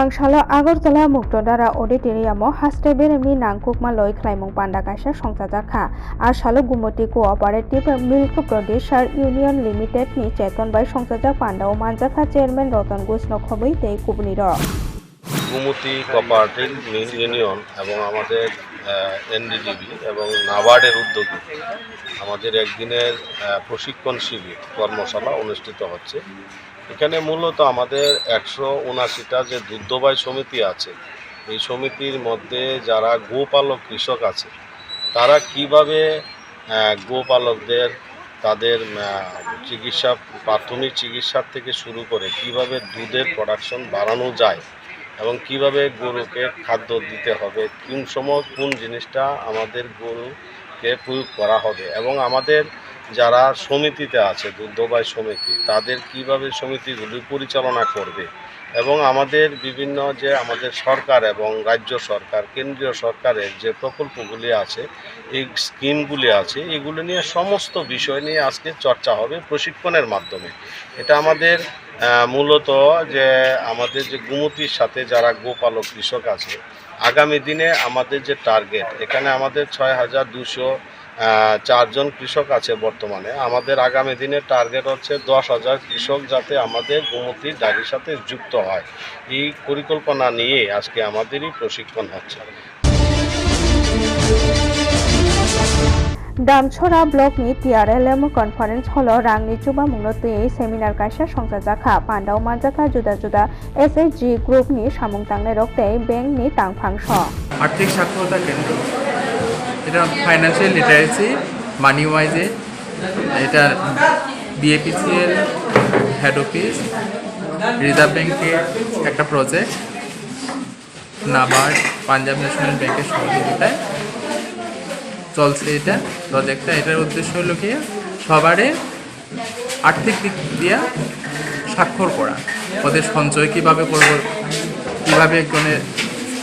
ang Agartala muktodara auditorium haste beremni nangkukma loi khlaimung panda kaisa songchajak আর সালো Gumti cooperative milk producer union limited নি চেতন বাই সংসাজা পান্ডা ও মানজাখা চেয়ারম্যান রতন ঘোষ নখবই তেই কুবনি র গুমতি কোঅপারেটিভ ইউনিয়ন এবং আমাদের এনডিডিবি এবং নাবার্ডের উদ্যোগে আমাদের একদিনের প্রশিক্ষণ শিবির কর্মশালা অনুষ্ঠিত হচ্ছে। এখানে মূলত আমাদের একশো উনাশিটা যে দুগ্ধবাই সমিতি আছে, এই সমিতির মধ্যে যারা গোপালক কৃষক আছে, তারা কীভাবে গোপালকদের তাদের চিকিৎসা, প্রাথমিক চিকিৎসার থেকে শুরু করে কীভাবে দুধের প্রোডাকশন বাড়ানো যায় এবং কীভাবে গরুকে খাদ্য দিতে হবে, কোন সময় কোন জিনিসটা আমাদের গরুকে প্রয়োগ করা হবে এবং আমাদের যারা সমিতিতে আছে দুগ্ধবাই সমিতি, তাদের কীভাবে সমিতিগুলি পরিচালনা করবে? এবং আমাদের বিভিন্ন যে আমাদের সরকার এবং রাজ্য সরকার, কেন্দ্রীয় সরকারের যে প্রকল্পগুলি আছে, এই স্কিমগুলি আছে, এগুলো নিয়ে সমস্ত বিষয় নিয়ে আজকে চর্চা হবে প্রশিক্ষণের মাধ্যমে। এটা আমাদের মূলত যে আমাদের যে গুমতির সাথে যারা গোপালক কৃষক আছে, আগামী দিনে আমাদের যে টার্গেট, এখানে আমাদের ছয় হাজার দুশো চারজন কৃষক আছে বর্তমানে। আমাদের আগামী দিনে টার্গেট হচ্ছে দশ হাজার কৃষক যাতে আমাদের গোমতির ডালির সাথে যুক্ত হয়। এই পরিকল্পনা নিয়ে আজকে আমাদেরই প্রশিক্ষণ হচ্ছে। Damchhara ব্লকনি TRLM conference hall. রাংনি চুবা এই সেমিনার কাশা সংখ্যা জাখা পান্ডাও মাজাকা জুদা জুদা এসএসজি গ্রুপনি সামুং টাংলে রক্তে ব্যাংকনি তাংফাংশ। আর্থিক সাক্ষরতা কেন্দ্র। এটা ফাইন্যান্সিয়াল লিটারেসি মানি ওয়াইজে এটা বিএপিসিএল হেড অফিস রিজার্ভ ব্যাংকের একটা প্রজেক্ট নাবার্ড পাঞ্জাব ন্যাশনাল ব্যাংকের সহযোগিতায় চলছে এটা প্রজেক্টটা এটার উদ্দেশ্য হলো কি? সবারে আর্থিক দিক দিয়ে স্বাক্ষর করা। ওদের সঞ্চয় কীভাবে করব, কীভাবে একজনের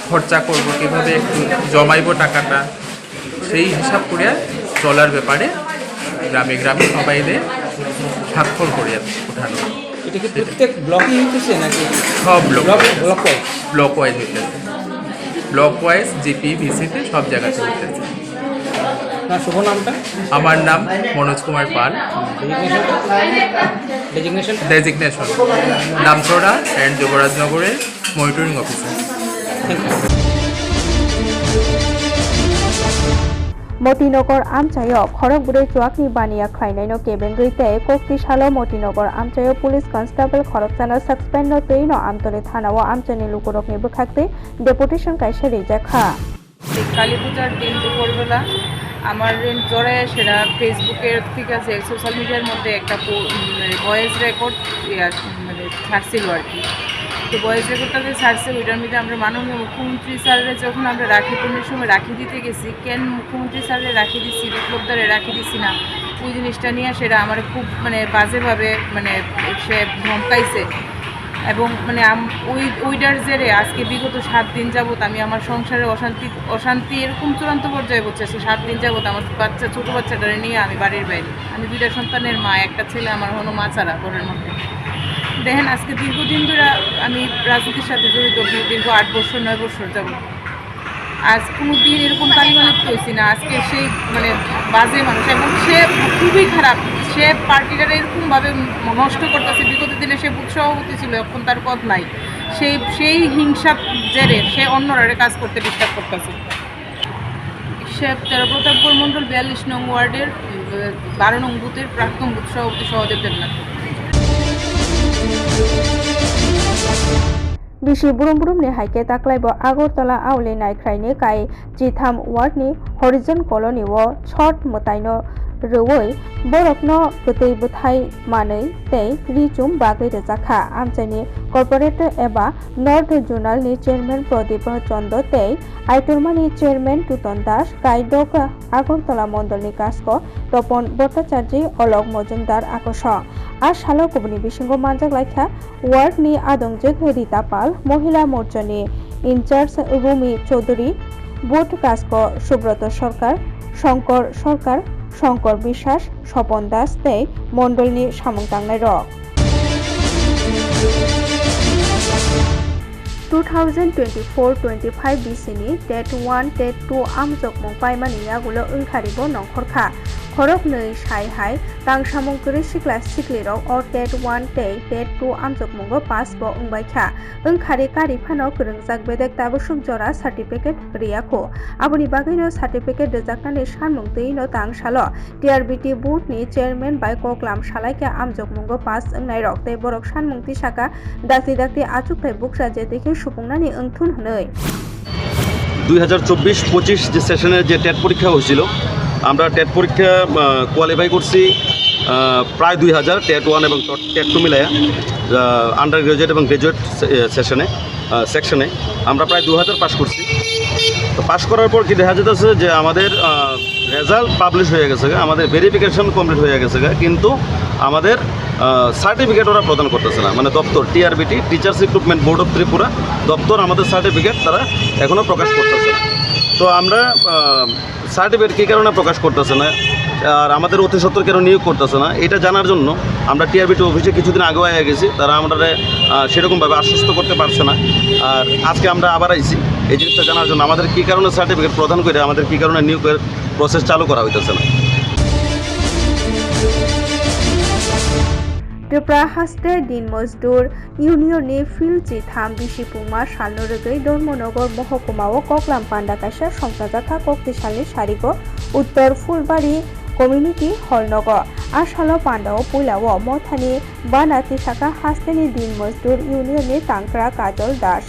খরচা করব, কীভাবে একটু জমাইব টাকাটা সেই হিসাব করে চলার ব্যাপারে গ্রামে গ্রামে সবাইদের স্বাক্ষর করে ওঠানো এটা কি প্রত্যেক ব্লকে হইতেছে নাকি? সব block block block wise block wise হইতেছে ব্লক ওয়াইজ জিপি ভিসিতে সব জায়গাতে হইতেছে। না শুভ নামটা? আমার নাম Manoj Kumar Pal. Designation designation Namchhara and যুবরাজনগরের monitoring officer Motinagar আমচায় খড়গপুরে চুয়াকনি বানিয়া খাইনাইনো কেবেঙ্গইতে কোকটি সালো মতিনগর আমচায় পুলিশ কনস্টেবল খড়গচানা সাসপেন্ড তৈন আমতলে থানাও আমচানি লুকুরকনি বুখাকতে ডেপুটেশন কাইসে রিজাখা কালী পূজার দিন দুপুরবেলা আমার জোরে সেটা ফেসবুকের ঠিক আছে সোশ্যাল মিডিয়ার মধ্যে একটা ভয়েস রেকর্ড মানে ছাড়ছিল আর কি। তো ভয়েস রেকর্ডটা যে ছাড়ছে, ওইটার মধ্যে আমরা মাননীয় মুখ্যমন্ত্রী স্যারের যখন আমরা রাখি পূর্ণের সময় রাখি দিতে গেছি, কেন মুখ্যমন্ত্রী স্যারের রাখি দিচ্ছি বিপ্লবদারে রাখি দিচ্ছি না? ওই জিনিসটা নিয়ে সেটা আমার খুব মানে বাজেভাবে মানে সে ধমকাইছে এবং মানে ওই, ওইটার জেরে আজকে বিগত সাত দিন যাবত আমি আমার সংসারে অশান্তি অশান্তি এরকম চূড়ান্ত পর্যায়ে পড়ছে সাত দিন যাবত আমার বাচ্চা, ছোটো বাচ্চাটারে নিয়ে আমি বাড়ির বাইরে। আমি দুইটা সন্তানের মা, একটা ছেলে, আমার হলো মা ছাড়া, ঘরের মধ্যে। দেখেন, আজকে দীর্ঘদিন ধরে আমি রাজনীতির সাথে জড়িত, দীর্ঘ আট বছর, নয় বছর যাব আজ কোনো দিন এরকম কালিমালিপ্ত হয়েছি না। আজকে সেই মানে বাজে মানুষ। এবং সে খুবই খারাপ। সে পার্টিটার এরকমভাবে নষ্ট করতেছে। বিগত দিনে সে বুথ সভাপতি ছিল, এখন তার পদ নাই। সেই সেই হিংসার জেরে সে অন্যরা কাজ করতে ডিস্টার্ব করতেছে। সে তেরো প্রতাপপুর মণ্ডল, বিয়াল্লিশ নং ওয়ার্ডের, বারো নং বুথের প্রাক্তন বুথ সভাপতি সহদেব দেবনাথ। बिसी बुरुम बुरुमनि हाइके ताक्लाइब आगरतला आवले नायख्रायनि काइ जिथाम वार्डनि हरिजन कलनिव छट मोतायनो रवै बरकनो गोदै बुथाय मानै तै रिजुम बागै रोजाखा आमचाइनि कर्परेटर एबा नर्थ जोनालनि चेयारमेन प्रदीप चन्द्र तै आइटरमानि चेयारमेन टुतन दास गाइडक আগরতলা মণ্ডলনি কাজক তপন ভট্টাচার্য অলক মজুমদার আকর্ষণ আর শালক উপনিবেশিঙ্গ মানজাক লাইখা ওয়ার্ড নি নিয়ে আদংজে রীতা পাল মহিলা মোর্চা ইনচার্জ রুমি চৌধুরী বোট কাস্ক সুব্রত সরকার, শঙ্কর সরকার, শঙ্কর বিশ্বাস, স্বপন দাস দেয় মণ্ডল নিয়ে সামংতাংনায় র। Two thousand twenty four twenty five বিসিনি TET one, TET two আমজক মং পাইমানি আগুলো ওইখারিব নখরখা। Horoknei Shanghai tang samong krishi class chikliro or tet 1 tei tet 2 amjok mungo pass bo ungbai kha ung khare kari phano kurungjak bedek tabo sumjora certificate riya kho aboni bagaino certificate dejaknani sanmung teino tang shalo TRBT board ni chairman bai ko klam shalai ka amjok mungo pass ungnai rok tei borok sanmung ti shaka dakti dakti achuk tei buksa je dekhe supungnani ungthun hunoi দুই হাজার চব্বিশ পঁচিশ যে সেশনের যে TET পরীক্ষা হয়েছিল আমরা টেট পরীক্ষা কোয়ালিফাই করছি প্রায় দুই হাজার টেট ওয়ান এবং টেট টু মিলাইয়া আন্ডার গ্রাজুয়েট এবং গ্রাজুয়েট সেশনে সেকশনে আমরা প্রায় দু হাজার পাস করছি। তো পাস করার পর কি দেখা যেতেছে যে আমাদের রেজাল্ট পাবলিশ হয়ে গেছে আমাদের ভেরিফিকেশন কমপ্লিট হয়ে গেছে কিন্তু আমাদের সার্টিফিকেট ওরা প্রদান করতেছে না। মানে দপ্তর TRBT teachers recruitment board of Tripura দপ্তর আমাদের সার্টিফিকেট তারা এখনও প্রকাশ করতেছে না। তো আমরা সার্টিফিকেট কী কারণে প্রকাশ করতেছে না, আর আমাদের অতি সত্তর কেন নিয়োগ করতেছে না, এটা জানার জন্য আমরা টিআরবিটি অফিসে কিছুদিন আগে হয়ে গেছি, তারা আমরা সেরকমভাবে আশ্বস্ত করতে পারছে না। আর আজকে আমরা আবার আইছি, এই জিনিসটা জানার জন্য আমাদের কী কারণে সার্টিফিকেট প্রদান করে আমাদের কী কারণে নিয়োগের প্রসেস চালু করা হইতেছে না? প্রাহাস্তে দিন মজদুর ইউনিয়নে ফিলচি থাম বিশিপুমা সালনরগৈ ধর্মনগর মহকুমাও ককলাম পান্ডাকাশা সংসাজাখা শক্তিশালী সারিগ উত্তর ফুলবাড়ি কমিউনিটি হলনগ আশাল পান্ডাও পুলাও মথানি বানাতি শাখা হাস্তেনি দিনমজদুর ইউনিয়নে তাংকরা কাজল দাস।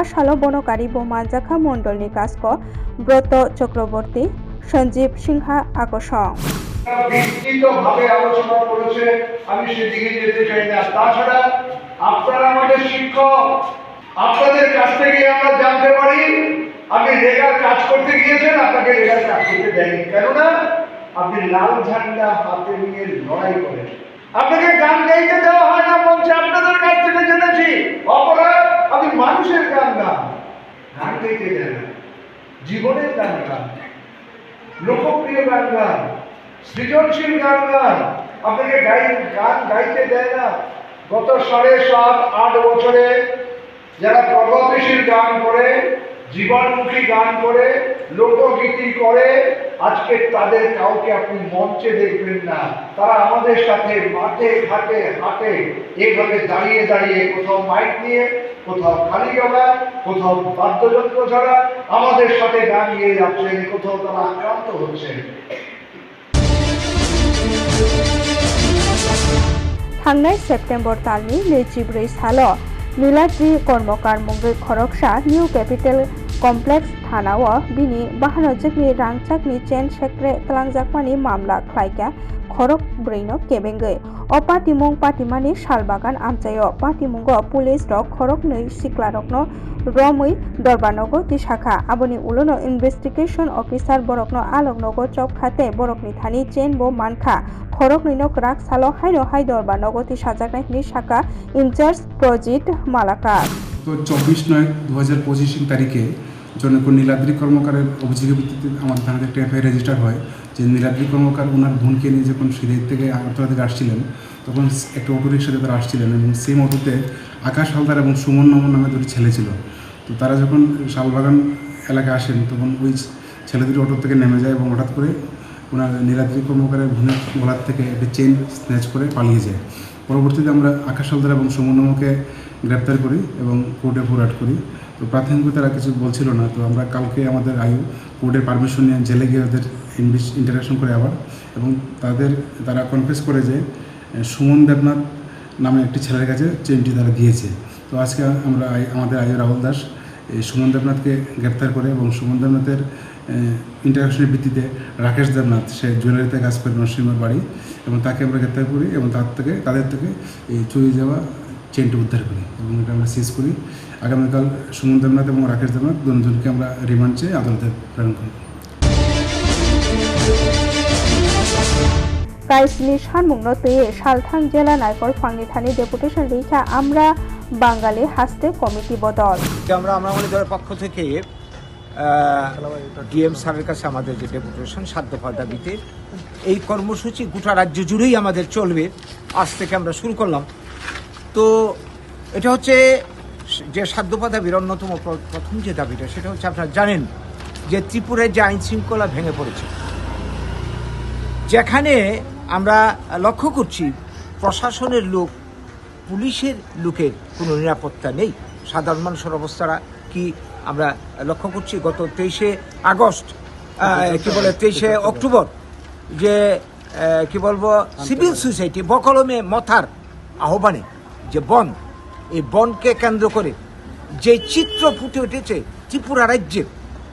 আশাল বনকারী বোমাজাখা মন্ডলনি কাস্ক ব্রত চক্রবর্তী সঞ্জীব সিংহা আকর্ষণ। বিস্তৃতভাবে আলোচনা করেছে, আমি সেদিকে যেতে চাই না। তাছাড়া আপনারা আমাদের শিক্ষক, আপনাদের কাছ থেকে আমরা জানতে পারি, আপনি রেগার কাজ করতে গিয়েছেন, আপনাকে রেগার কাজ করতে দেয়নি। কেননা আপনি লাল ঝান্ডা হাতে নিয়ে লড়াই করেন। আপনাকে গান গাইতে দেওয়া হয় না বলছে, আপনাদের কাছ থেকে জেনেছি। অপরাধ আপনি মানুষের গান গান গান গাইতে দেন জীবনের গান গান, লোকপ্রিয় গান গান। সৃজনশীল গান গান। আপনাকে গাই গান গাইতে দেয় না। গত সাড়ে সাত, আট বছরে যারা প্রগতিশীল গান করে, জীবনমুখী গান করে, লোকগীতি করে, আজকে তাদের কাউকে আপনি মঞ্চে দেখবেন না। তারা আমাদের সাথে মাঠে, ঘাটে, হাটে এইভাবে দাঁড়িয়ে দাঁড়িয়ে কোথাও মাইক নিয়ে, কোথাও খালি গলা কোথাও বাদ্যযন্ত্র ছাড়া আমাদের সাথে গান গিয়ে যাচ্ছেন, কোথাও তারা আক্রান্ত হচ্ছেন। थांनाय सेप्टेम्बर दाननि नैजिब्रै सालाव नीलाद्रि कर्मकार मुंगै खरकसा निउ केपिटेल कमप्लेक्स थानाव बिनि बाहानजोगनि रांचाकनि चेन सेक्रे तलांजाकमानि मामला ख्लाइका khorok kebenge opa timung patimani salbagan amchayo patimungo police rok khorok nei sikla rokno romui dorbarnogo tisakha aboni ulono investigation officer borokno aloknogo chok khate borokni thani chain bo mankha খরক নিনক রাগ সালো হাইনো high দরবার নগতি সাজাকাই নি শাখা in charge Prajit মালাকা তো চব্বিশ নয় দু হাজার পঁচিশ তারিখে জনকর নীলাদ্রি কর্মকারের অভিযোগের ভিত্তিতে আমাদের থানাতে একটা এফআইআর রেজিস্টার হয় যে নীলাদ্রি কর্মকার ওনার বোনকে নিয়ে যখন সিলেট থেকে আগরতলা থেকে আসছিলেন, তখন একটা অটো রিক্সাতে তারা আসছিলেন এবং সেম অটোতে আকাশ হালদার এবং সুমন নমন নামে দুটি ছেলে ছিল। তো তারা যখন শালবাগান এলাকায় আসেন, তখন ওই ছেলে দুটি অটো থেকে নেমে যায় এবং হঠাৎ করে ওনার নীলাদ্রি কর্মকারের বোনের গলার থেকে একটা চেন স্ন্যাচ করে পালিয়ে যায়। পরবর্তীতে আমরা আকাশ হালদার এবং সুমন নমকে গ্রেপ্তার করি এবং কোর্টে ফরওয়ার্ড করি। তো প্রাথমিকভাবে তারা কিছু বলছিল না। তো আমরা কালকে আমাদের আয়ু, কোর্টের পারমিশন নিয়ে জেলে গিয়ে ওদের ইন্টারাকশন করে আবার এবং তাদের, তারা কনফেস করে যে সুমন দেবনাথ নামে একটি ছেলের কাছে চেনটি তারা দিয়েছে। তো আজকে আমরা আমাদের আয়ু রাহুল দাস, এই সুমন দেবনাথকে গ্রেপ্তার করে এবং সুমন দেবনাথের ইন্টারাকশনের ভিত্তিতে রাকেশ দেবনাথ, সে জুয়েলারিতে কাজ করে নরসিংহের বাড়ি এবং তাকে আমরা গ্রেপ্তার করি এবং তার থেকে, তাদের থেকে এই চুরি যাওয়া চেনটি উদ্ধার করি এবং এটা আমরা সিজ করি। আগামীকাল সুমন দেবনাথ এবং রাকেশ দেবনাথ দুজনকে আমরা রিমান্ড চেয়ে আদালতে প্রেরণ করি কাইসনি সানমুংনো তৈয়ে সালথাং জেলা নাইকল ফাংনি থানি ডেপুটেশন রেখা আমরা বাঙালি হাস্তে কমিটি বদল। আমরা আমরা আমাদের পক্ষ থেকে ডিএম স্যারের কাছে আমাদের যে ডেপুটেশন সাত দাবিতে এই কর্মসূচি গোটা রাজ্য জুড়েই আমাদের চলবে। আজ থেকে আমরা শুরু করলাম। তো এটা হচ্ছে যে সাধ্যপা দাবির অন্যতম প্রথম যে দাবিটা, সেটা হচ্ছে আপনারা জানেন যে ত্রিপুরার যে আইন শৃঙ্খলা ভেঙে পড়েছে। যেখানে আমরা লক্ষ্য করছি, প্রশাসনের লোক, পুলিশের লোকের কোনো নিরাপত্তা নেই। সাধারণ মানুষের অবস্থাটা কি আমরা লক্ষ্য করছি? গত তেইশে আগস্ট কি বলে, তেইশে অক্টোবর, যে কি বলব, সিভিল সোসাইটি বকলমে মথার আহ্বানে যে বন, এই বনকে কেন্দ্র করে যে চিত্র ফুটে উঠেছে ত্রিপুরা রাজ্যে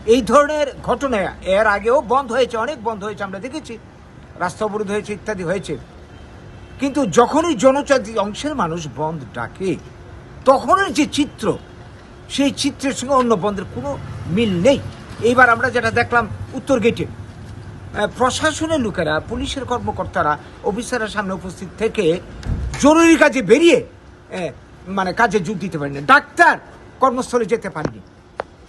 এই ধরনের ঘটনা এর আগেও বন্ধ হয়েছে, অনেক বন্ধ হয়েছে, আমরা দেখেছি। রাস্তা অবরোধ হয়েছে, ইত্যাদি হয়েছে। কিন্তু যখনই জনজাতি অংশের মানুষ বন্ধ ডাকে, তখনের যে চিত্র, সেই চিত্রের সঙ্গে অন্য বন্ধের কোনো মিল নেই। এইবার আমরা যেটা দেখলাম উত্তর গেটে প্রশাসনের লোকেরা, পুলিশের কর্মকর্তারা, অফিসারের সামনে উপস্থিত থেকে জরুরি কাজে বেরিয়ে মানে কাজে যোগ দিতে পারেনি। ডাক্তার কর্মস্থলে যেতে পারেনি।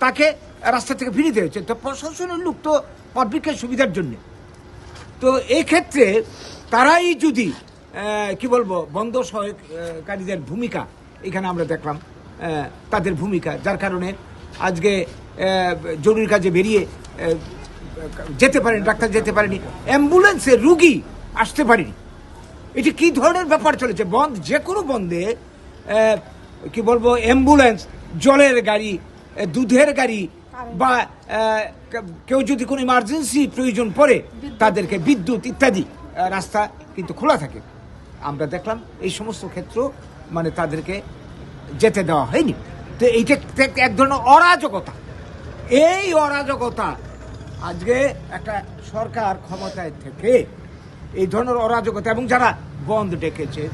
তাকে রাস্তা থেকে ফিরিয়ে দিয়েছে তো প্রশাসনের লোক তো পাবলিকের সুবিধার জন্য। তো এই ক্ষেত্রে তারাই যদি কি বলব, বন্ধ সহায়কারীদের ভূমিকা এখানে আমরা দেখলাম তাদের ভূমিকা, যার কারণে আজকে জরুরি কাজে বেরিয়ে যেতে পারেনি, ডাক্তার যেতে পারেনি, অ্যাম্বুলেন্সে রুগী আসতে পারেনি। এটি কি ধরনের ব্যাপার চলেছে? বন্ধ, যে কোনো বন্ধে কি বলব, অ্যাম্বুলেন্স, জলের গাড়ি দুধের গাড়ি বা কেউ যদি কোনো ইমার্জেন্সি প্রয়োজন পড়ে তাদেরকে বিদ্যুৎ ইত্যাদি রাস্তা কিন্তু খোলা থাকে। আমরা দেখলাম এই সমস্ত ক্ষেত্র মানে তাদেরকে যেতে দেওয়া হয়নি। তো এইটা এক- ধরনের অরাজকতা। এই অরাজকতা আজকে একটা সরকার ক্ষমতায় থেকে এই ধরনের অরাজকতা এবং যারা বন্ধ ডেকেছে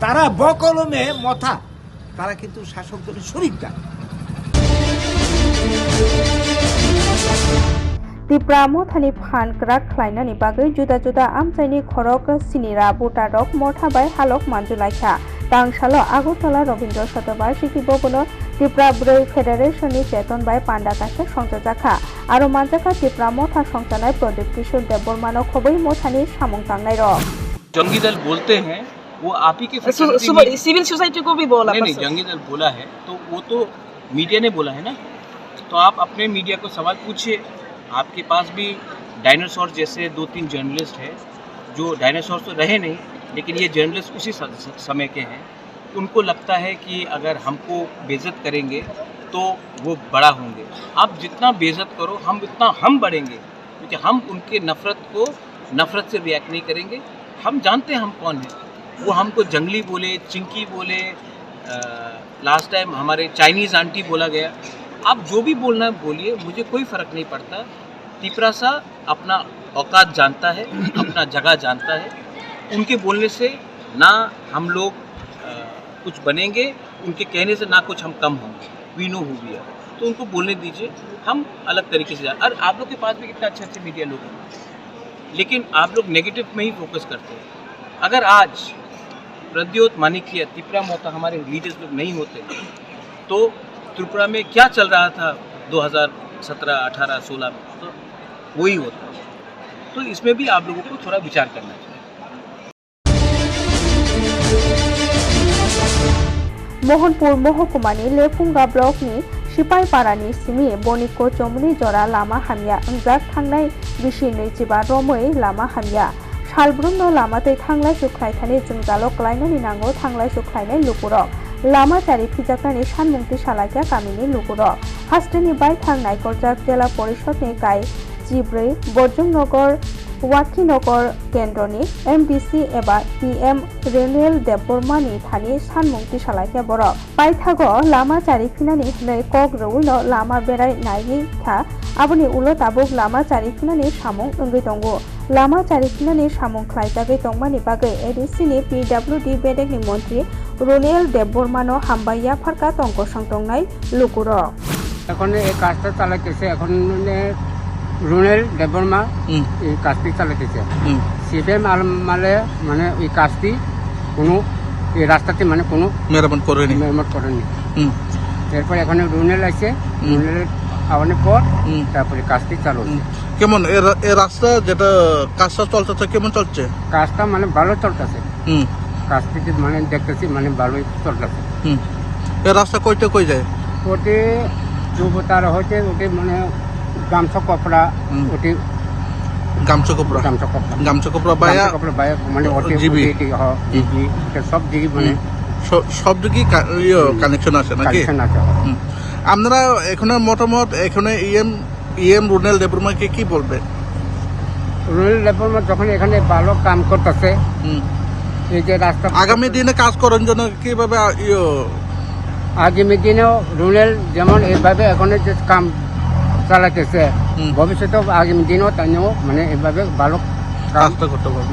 তারা বকলমে মথা। তারা কিন্তু শাসক দলের শরিকটা ত্রিপুরা মথানি ফান গ্রাক খ্লাইনানি বাকে जुदा जुदा আমচাইনি খরক সিনিরা বুটারক মঠাবাই হালক মানজুলাইখা তাংশালো আগরতলা রবীন্দ্র শতবার্ষিকী ভবন ত্রিপুরা ব্রৈ ফেডারেশনী চেতন বাই পান্ডাকাশে সংযোজাখা। আর মানজাখা ত্রিপুরা মথা সংসানায় প্রদীপ কিশোর দেববর্মানো খবই মথানি সামং টাंगनाय र जंगी দল বলতে हैं वो आप ही के सिविल सोसाइटी को भी बोला नहीं, नहीं जंगी दल बोला है तो वो तो मीडिया ने बोला है ना तो आप अपने मीडिया को सवाल पूछिए। आपके पास भी डायनासोर जैसे दो तीन जर्नलिस्ट हैं जो डायनासोर तो रहे नहीं लेकिन ये जर्नलिस्ट उसी समय के हैं। उनको लगता है कि अगर हमको बेजत करेंगे तो वो बड़ा होंगे। आप जितना बेजत करो हम उतना हम बढ़ेंगे क्योंकि हम उनके नफ़रत को नफ़रत से रिएक्ट नहीं करेंगे। हम जानते हैं हम कौन हैं। वो हमको जंगली बोले चिंकी बोले आ, लास्ट टाइम हमारे चाइनीज़ आंटी बोला गया आप जो भी बोलना है बोलिए, मुझे कोई फ़र्क नहीं पड़ता। तिपरा सा अपना औकात जानता है, अपना जगह जानता है। उनके बोलने से ना हम लोग कुछ बनेंगे, उनके कहने से ना कुछ हम कम होंगे। We know who we are तो उनको बोलने दीजिए, हम अलग तरीके से जा और आप लोग के पास भी कितना अच्छे अच्छे मीडिया लोग हैं। लेकिन आप लोग नेगेटिव में ही फोकस करते हैं। अगर आज प्रद्योत मानिकिया तिपरा मोता हमारे लीडर्स लोग नहीं होते तो त्रिपुरा में क्या चल रहा था 2017, 18, 16 तो वही होता तो इसमें भी आप लोगों को थोड़ा विचार करना चाहिए। मोहनपुर महकुमा ने लेफुंगा ब्लॉक में सिपाही पारा ने सिमी बनीको चमनी जरा लामा हामिया अंजार थांगनाय बिशिने चिबा रमय लामा हामिया सालब्रुन लामाते थांगला सुख्राइखानि जों जालो क्लाइनानि नांगो थांगला লামা চ্যারিটি জাকানে শান মুক্তি শালাকিয়া লুকুর। হাস্টেনি বাই থাং নাইকরজাক জেলা পরিষদ নিকায় জিব্রে বর্জংনগর ওয়াকিনগর কেন্দ্রনি, এমডিসি এবার পিএম রেনুয়েল দেববর্মানি থানি সানমুক্তি সালাইকে বড় পাইথাগ লামা চারি ফিনানি নৈ কক রৌন লামা বেড়াই নাইনি থা। আবনি উলো তাবুক লামা চারি ফিনানি সামুং উঙ্গি দঙ্গু লামা চারি চারিফিনানি সামুং খ্লাইতাগে দংমানি বাগে। এডিসিনি পিডাব্লিউডি বেডেকনি মন্ত্রী রুনিয়েল দেববর্মানো হাম্বাইয়া ফারকা তঙ্ক সংটংনাই লুকুর এখন এই কাজটা চালাইতেছে এখন মানে রুনেল দেববর্মা এই কাজটি চালাইতেছে সিপিএম মালে মানে এই কাজটি কোনো এই রাস্তাতে মানে কোনো মেরামত করেনি মেরামত করেনি হুম। এরপর এখানে রুনেল আছে রুনেল আওয়ানোর পর তারপরে কাজটি চালু কেমন এ রাস্তা যেটা কাজটা চলতেছে কেমন চলছে? কাজটা মানে ভালো চলতেছে মানে দেখতেছি মানে ভালোই চলতেছে। এ রাস্তা কইতে কই যায়? ওটি যুবতার হচ্ছে ওটি মানে গামছা কপড়া ওটি গামছা কপড়া? গামছা কপড়া। বায়া মানে হ্যাঁ, মানে ইয়ে, আছে হ্যাঁ। আপনারা এখানে মতামত এখানে ইএম ইএম রুনেল দেবরমাকে কি বলবে? রুনেল দেবরমা যখন এখানে ভালো কাম করতেছে এই যে রাস্তা আগামী দিনে কাজ করার জন্য কীভাবে আগামী দিনেও রুনেল যেমন এইভাবে এখন যে কাম চালাতেছে ভবিষ্যতে আগামী দিনেও তাইও মানে এইভাবে ভালো কাজটা করতে পারব।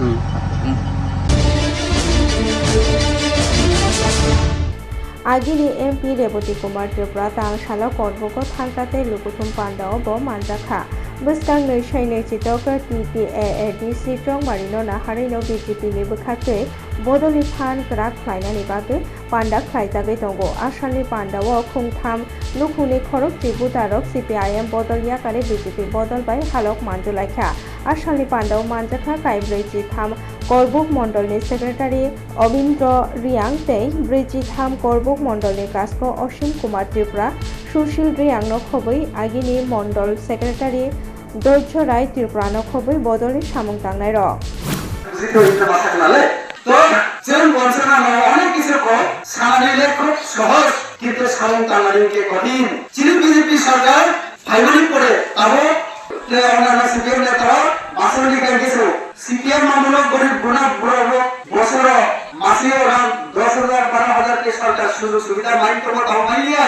আইজিডি এমপি রেবতী কুমার ত্রিপুরা তাংশালা কর্মকর থাকাতে লুকুথুম পান্ডা ও ব মানরাখা ꯃꯁꯇꯥꯡ ꯅꯩꯁꯥꯏꯅ ꯆꯤꯇꯣꯒ ꯇꯤ ꯄꯤ ꯑꯦ ꯑꯦ ꯗꯤ ꯁꯤ ꯇ꯭ꯔꯣꯡ ꯃꯔꯤꯅꯣꯅ ꯍꯔꯩꯅꯣ ꯕꯤ ꯖꯦ ꯄꯤ ꯅꯤꯕ ꯈꯥꯇꯦ বদলি ফান ক্রাক ফাইনালি বাকে পান্ডা খাইতাগে তঙ্গো আসানি পান্ডাও খুংথাম নুখুনি খরক ত্রিবু তারক সিপিআইএম বদলিয়া কালে বিজেপি বদল বাই হালক মাঞ্জুলাইখা আসানি পান্ডাও মাঞ্জাখা কাইব্রেজি থাম করবুক মন্ডলনি সেক্রেটারি অবিন্দ্র রিয়াং তেই ব্রিজি থাম করবুক মন্ডলনি কাস্ক অসীম কুমার ত্রিপুরা সুশীল রিয়াং নখবই আগিনি মন্ডল সেক্রেটারি सामुं दांनाय र বুঝিতে হইতে না থাকলে তো যেমন বলছে না অনেক কিছু সামাজিলে খুব সহজ কিন্তু সামন তামারিকে কঠিন যিনি বিজেপি সরকার ফাইনালি পরে আবো অন্যান্য সিপিএম নেতারা মাসুলি কিছু সিপিএম মামূলক গরিব গুণা বুড়ো বছর মাসে ওরা দশ হাজার বারো হাজার কে সরকার সুযোগ সুবিধা মাইন তো তাও মাইলিয়ে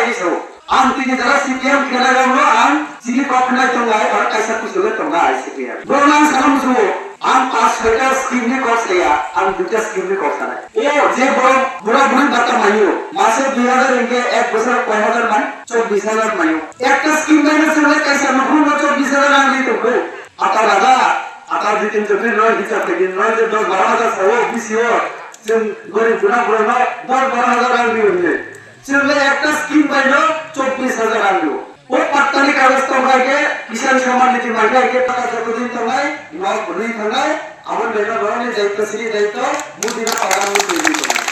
আইসো আম তিনি যারা সিপিএম খেলা গেল আম যিনি কখনাই তোমরা আর কাইসা কুসুলে তোমরা আই সিপিএম প্রণাম সালাম শুভ আম পাঁচ ছয়টা স্কিম নি করছে আম দুটা স্কিম নি করছে না ও যে বড় বড় বুড়ি বাতা মাইও মাসে দুই হাজার ইনকে এক বছর কয় হাজার মান চব্বিশ হাজার মাইও একটা স্কিম মাইনে চলে কাইসা নকুন চব্বিশ হাজার আম দিতে হবে আতা দাদা আতা দিতেন যদি নয় হিসাব থেকে নয় যে দশ বারো হাজার সহ বিসিও जों গরিব গুণা বুড়ো নয় দশ বারো হাজার আম দিবে চলে একটা স্কিম পাইলো চব্বিশ হাজার আম দিব జరగదు ఓ పట్టని కలుస్తాయి కిసాన్ సంబంధిత మహిళ ಕುದಿತಂಗಾಯ್ ಇವಾಗ ಕುದಿತಂಗಾಯ್ ಅವನ್ನೆಲ್ಲ ಬರೋಣ ದೈತ್ಯ ಸಿರಿ ದೈತ್ಯ দায়িত্ব ದಿನ ಪ್ರಾರಂಭ ಕುದಿತಂಗಾಯ್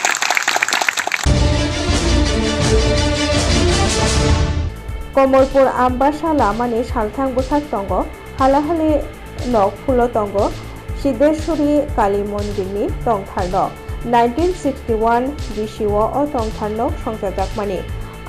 কমলপুর আম্বাশালা মানে সালথাং বোসাকতঙ্গ হালাহালে নক ফুলতঙ্গ সিদ্ধেশ্বরী কালী মন্দিরনি তংথার নাইনটিন সিক্সটি ওয়ান বিশি ও তংথার সংযোজক মানে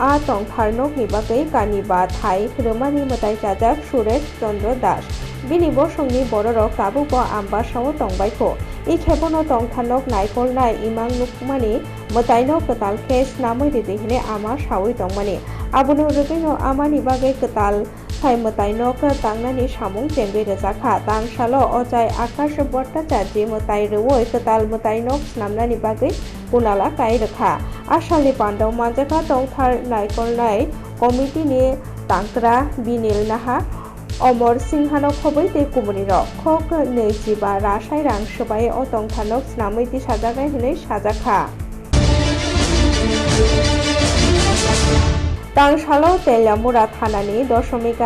আতংফার্নক নিবাকে কানিবা থাই খ্রমানি মতাই চাজাক সুরেশ চন্দ্র দাস বিনি বসংনি বড়রক তাবুক আম্বা সাও টংবাইক ই খেবন টংথানক নাইকল নাই ইমাং নুকমানি মতাইনক কতাল খেস নামই দিদিহিনে আমা সাউই টংমানি আবুন রুকিন আমানি বাগে কতাল থাই মতাইনক তাংনানি সামুং চেঙ্গে রেজাখা তাং সালো অজায় আকাশ ভট্টাচার্য মতাই রুই কতাল মতাইনক নামনানি বাগে कुनाला काय रोखा आसामनि पान्डाव मानजाखा दंथार नायकलनाय कमिटिनि तांक्रा बिनिल नाहा अमर सिंहानो खबै दै कुमुनि र खक नैजिबा रासाय रां सोबाय अ दंथारनक स्नामै दि साजागाय हनै साजाखा तांसालो तेलियामुरा थानानि दशमिक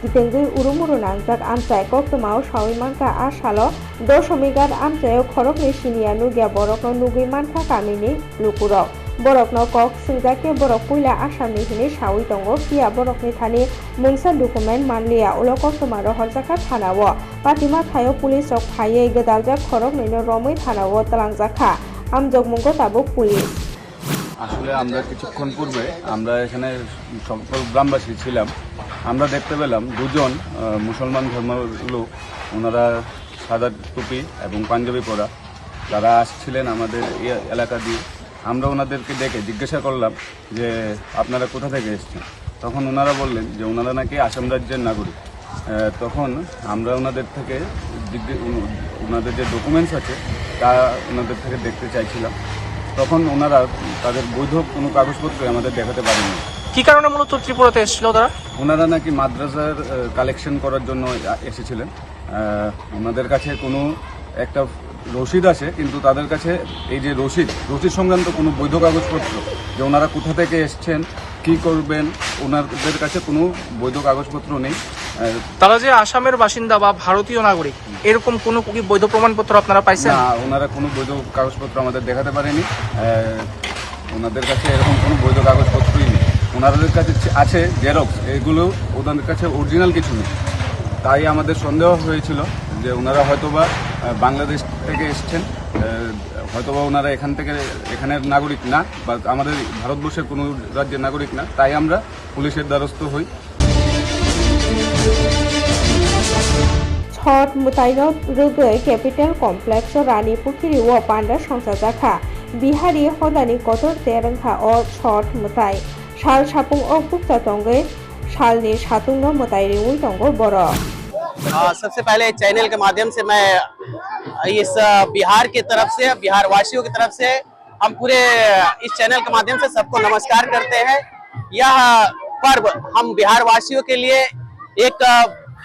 기생들 울음으로 난작 암자에 꼭도마오 샤위만가 아샬로 도소미간 암자에 খরকনি সিনিয়া নুগিয়া বরকন নুগুইমান থাকামিনি লুকুরক বরকন কক সুজাকে বরক পইলা আসামি হিনি সাউই দঙ্গ কিয়া বরকনি থানি মুংসা ডকুমেন্ট মানলিয়া উল কস্তমার হরজাকা থানাও পাতিমা থায়ো পুলিশ রক ফাইয়ে গদালজা খরক নৈন রমই থানাও তালাংজাখা আমজগ মুঙ্গ তাবো পুলিশ আসলে আমরা কিছুক্ষণ পূর্বে আমরা এখানে গ্রামবাসী ছিলাম। আমরা দেখতে পেলাম দুজন মুসলমান ধর্মের লোক, ওনারা সাদা টুপি এবং পাঞ্জাবি পরা। তারা আসছিলেন আমাদের এলাকা দিয়ে, আমরা ওনাদেরকে ডেকে জিজ্ঞাসা করলাম যে, আপনারা কোথা থেকে এসেছেন? তখন ওনারা বললেন যে, ওনারা নাকি আসাম রাজ্যের নাগরিক। তখন আমরা ওনাদের থেকে ওনাদের যে ডকুমেন্টস আছে, তা ওনাদের থেকে দেখতে চাইছিলাম। তখন ওনারা তাদের বৈধ কোনো কাগজপত্র আমাদের দেখাতে পারেননি। কি কারণে মূলত ত্রিপুরাতে এসেছিল তারা? ওনারা নাকি মাদ্রাসার কালেকশন করার জন্য এসেছিলেন। ওনাদের কাছে কোনো একটা রসিদ আছে কিন্তু তাদের কাছে এই যে রসিদ রসিদ সংক্রান্ত কোনো বৈধ কাগজপত্র যে ওনারা কোথা থেকে এসছেন কি করবেন ওনাদের কাছে কোনো বৈধ কাগজপত্র নেই। তারা যে আসামের বাসিন্দা বা ভারতীয় নাগরিক এরকম কোনো কি বৈধ প্রমাণপত্র আপনারা পাইছেন? না ওনারা কোনো বৈধ কাগজপত্র আমাদের দেখাতে পারেনি। ওনাদের কাছে এরকম কোনো বৈধ কাগজপত্রই নেই। ওনাদের কাছে আছে জেরক্স, এগুলো ওদের কাছে অরিজিনাল কিছু নেই। তাই আমাদের সন্দেহ হয়েছিল যে ওনারা হয়তোবা বাংলাদেশ থেকে এসছেন হয়তোবা ওনারা এখান থেকে, এখানের নাগরিক না, বা আমাদের ভারতবর্ষের কোনো রাজ্যের নাগরিক না, তাই আমরা পুলিশের দ্বারস্থ হই। છઠ ক্যাপিটাল কমপ্লেক্স ও রানী રાનીપુખીરી ও পান্ডার সংসার দেখা বিহারী হদানি কত તેરંખા ও ছট মোতায় साल सापुं अ पुक्ता तंगै सालनि सातुंनो मुताइ रिउइ तंगो बर' आ, सबसे पहले चैनल के माध्यम से मैं इस बिहार की तरफ़ से बिहार वासियों की तरफ़ से हम पूरे इस चैनल के माध्यम से सबको नमस्कार करते हैं। यह पर्व हम बिहार वासियों के लिए एक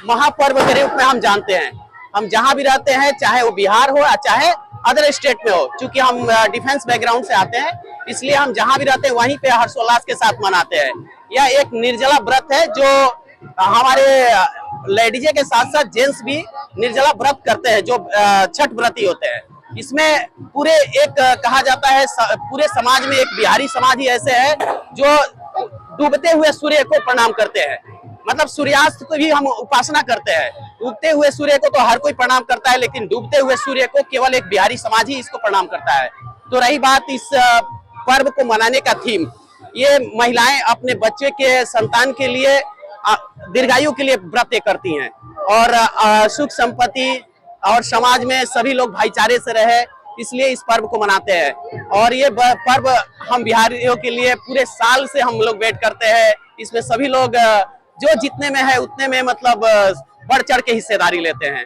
महापर्व के रूप में हम जानते हैं। हम जहाँ भी रहते हैं चाहे वो बिहार हो या चाहे अदर स्टेट में हो क्योंकि हम डिफेंस बैकग्राउंड से आते हैं इसलिए हम जहाँ भी रहते हैं, वहीं पे हर्षोल्लास के साथ मनाते हैं। यह एक निर्जला व्रत है जो हमारे लेडीजे के साथ साथ जेंट्स भी निर्जला व्रत करते हैं, जो छठ व्रती होते हैं। इसमें पूरे एक कहा जाता है पूरे समाज में एक बिहारी समाज ही ऐसे है, जो डूबते हुए सूर्य को प्रणाम करते हैं। मतलब सूर्यास्त को भी हम उपासना करते हैं। उगते हुए सूर्य को तो हर कोई प्रणाम करता है, लेकिन डूबते हुए सूर्य को केवल एक बिहारी समाज ही इसको प्रणाम करता है। तो रही बात इस पर्व को मनाने का थीम ये महिलाएँ अपने बच्चे के संतान के लिए दीर्घायु के लिए व्रत करती हैं। और सुख संपत्ति और समाज में सभी लोग भाईचारे से रहे, इसलिए इस पर्व को मनाते हैं। और ये पर्व हम बिहारियों के लिए पूरे साल से हम लोग वेट करते हैं। इसमें सभी लोग जो जितने में है, उतने में मतलब बढ़ चढ़ के हिस्सेदारी लेते हैं।